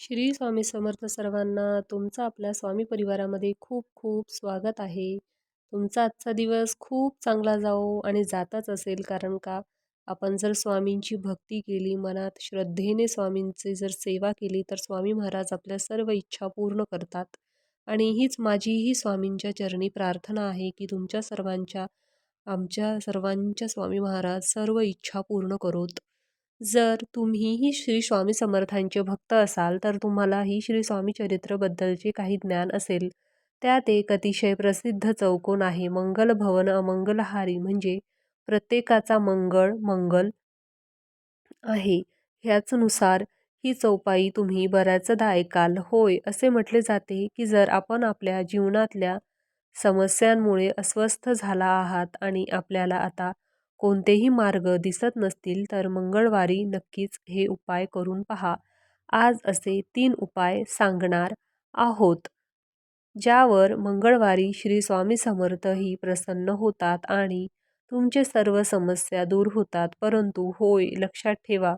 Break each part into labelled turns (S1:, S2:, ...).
S1: श्री स्वामी समर्थ सर्वांना तुमचं आपल्या स्वामी परिवारामध्ये खूप खूप स्वागत आहे. तुमचा आजचा दिवस खूप चांगला जाओ आणि जाताच असेल कारण का? आपण जर स्वामींची भक्ती केली मनात श्रद्धेने स्वामींची जर सेवा केली तर स्वामी महाराज आपल्या सर्व इच्छा पूर्ण करतात. आणि हीच माझीही स्वामींच्या चरणी प्रार्थना आहे की तुमच्या सर्वांच्या आमच्या सर्वांच्या स्वामी महाराज सर्व इच्छा पूर्ण करोत. जर तुम्हीही श्री स्वामी समर्थांचे भक्त असाल तर तुम्हालाही श्री स्वामी चरित्रबद्दलचे काही ज्ञान असेल. त्यात एक अतिशय प्रसिद्ध चौकोन आहे मंगल भवन अमंगलहारी म्हणजे प्रत्येकाचा मंगळ मंगल आहे. ह्याचनुसार ही चौपाई तुम्ही बऱ्याचदा ऐकाल. होय असे म्हटले जाते की जर आपण आपल्या जीवनातल्या समस्यांमुळे अस्वस्थ झाला आहात आणि आपल्याला आता कोणतेही मार्ग दिसत नसतील तर मंगळवारी नक्कीच हे उपाय करून पहा. आज असे तीन उपाय सांगणार आहोत ज्यावर मंगळवारी श्री स्वामी समर्थही प्रसन्न होतात आणि तुमचे सर्व समस्या दूर होतात. परंतु होय लक्षात ठेवा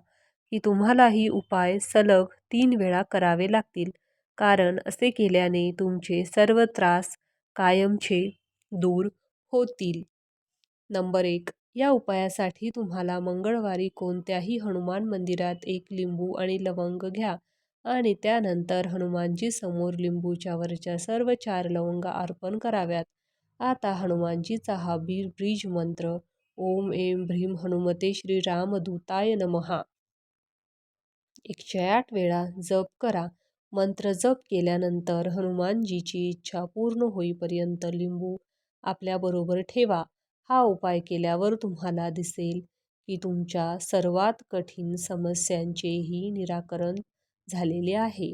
S1: की तुम्हाला ही उपाय सलग तीन वेळा करावे लागतील. कारण असे केल्याने तुमचे सर्व त्रास कायमचे दूर होतील. नंबर एक या उपायासाठी तुम्हाला मंगळवारी कोणत्याही हनुमान मंदिरात एक लिंबू आणि लवंग घ्या आणि त्यानंतर हनुमानजी समोर लिंबूच्या वरच्या सर्व चार लवंगा अर्पण कराव्यात. आता हनुमानजीचा हा बीर ब्रिज मंत्र ओम एम भ्रीम हनुमते श्री रामदूताय नमहा एकशे आठ वेळा जप करा. मंत्र जप केल्यानंतर हनुमानजीची इच्छा पूर्ण होईपर्यंत लिंबू आपल्याबरोबर ठेवा. हा उपाय केल्यावर तुम्हाला दिसेल की तुमच्या सर्वात कठीण समस्यांचेही निराकरण झालेले आहे.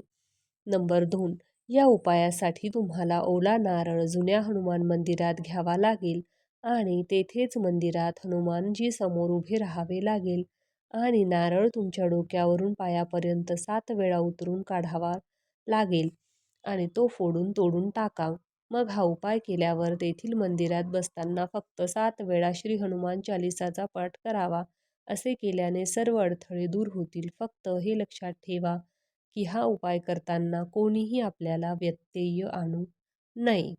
S1: नंबर दोन या उपायासाठी तुम्हाला ओला नारळ जुन्या हनुमान मंदिरात घ्यावा लागेल आणि तेथेच मंदिरात हनुमानजी समोर उभे राहावे लागेल आणि नारळ तुमच्या डोक्यावरून पायापर्यंत सात वेळा उतरून काढावा लागेल आणि तो फोडून तोडून टाका. मग हा उपाय केल्यावर तेथील मंदिरात बसताना फक्त सात वेळा श्री हनुमान चालिसाचा पाठ करावा असे केल्याने सर्व अडथळे दूर होतील. फक्त हे लक्षात ठेवा की हा उपाय करताना कोणीही आपल्याला व्यत्यय आणू नये.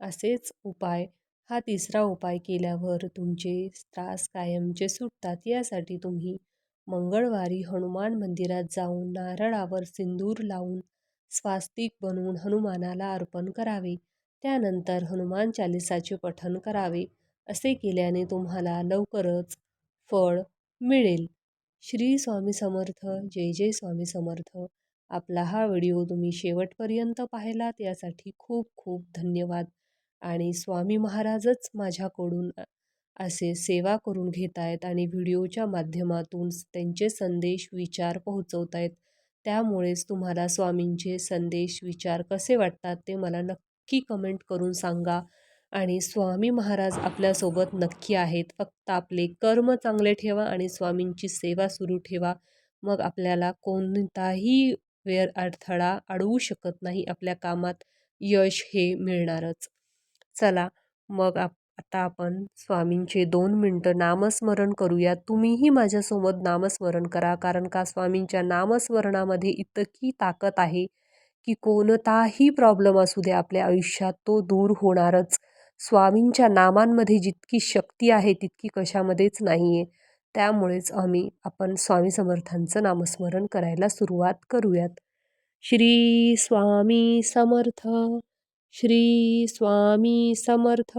S1: असेच उपाय हा तिसरा उपाय केल्यावर तुमचे त्रास कायमचे सुटतात. यासाठी तुम्ही मंगळवारी हनुमान मंदिरात जाऊन नारळावर सिंदूर लावून स्वास्तिक बनवून हनुमानाला अर्पण करावे. त्यानंतर हनुमान चालिसाचे पठण करावे असे केल्याने तुम्हाला लवकरच फळ मिळेल. श्री स्वामी समर्थ जय जय स्वामी समर्थ. आपला हा व्हिडिओ तुम्ही शेवटपर्यंत पाहिलात यासाठी खूप खूप धन्यवाद. आणि स्वामी महाराजच माझ्याकडून असे सेवा करून घेत आहेत आणि व्हिडिओच्या माध्यमातून त्यांचे संदेश विचार पोहोचवत आहेत त्यामुळेच तुम्हाला स्वामींचे संदेश विचार कसे वाटतात ते मला नक्की कमेंट करून सांगा. आणि स्वामी महाराज आपल्यासोबत नक्की आहेत. फक्त आपले कर्म चांगले ठेवा आणि स्वामींची सेवा सुरू ठेवा. मग आपल्याला कोणताही वेळ अडथळा अडवू शकत नाही आपल्या कामात यश हे मिळणारच. चला मग आप आता आपण स्वामींचे दोन मिनटं नामस्मरण करूया. तुम्हीही माझ्यासोबत नामस्मरण करा कारण का स्वामींच्या नामस्मरणामध्ये इतकी ताकद आहे की कोणताही प्रॉब्लेम असू दे आपल्या आयुष्यात तो दूर होणारच. स्वामींच्या नामांमध्ये जितकी शक्ती आहे तितकी कशामध्येच नाही आहे त्यामुळेच आम्ही आपण स्वामी समर्थांचं नामस्मरण करायला सुरुवात करूयात. श्री स्वामी समर्थ श्री स्वामी समर्थ.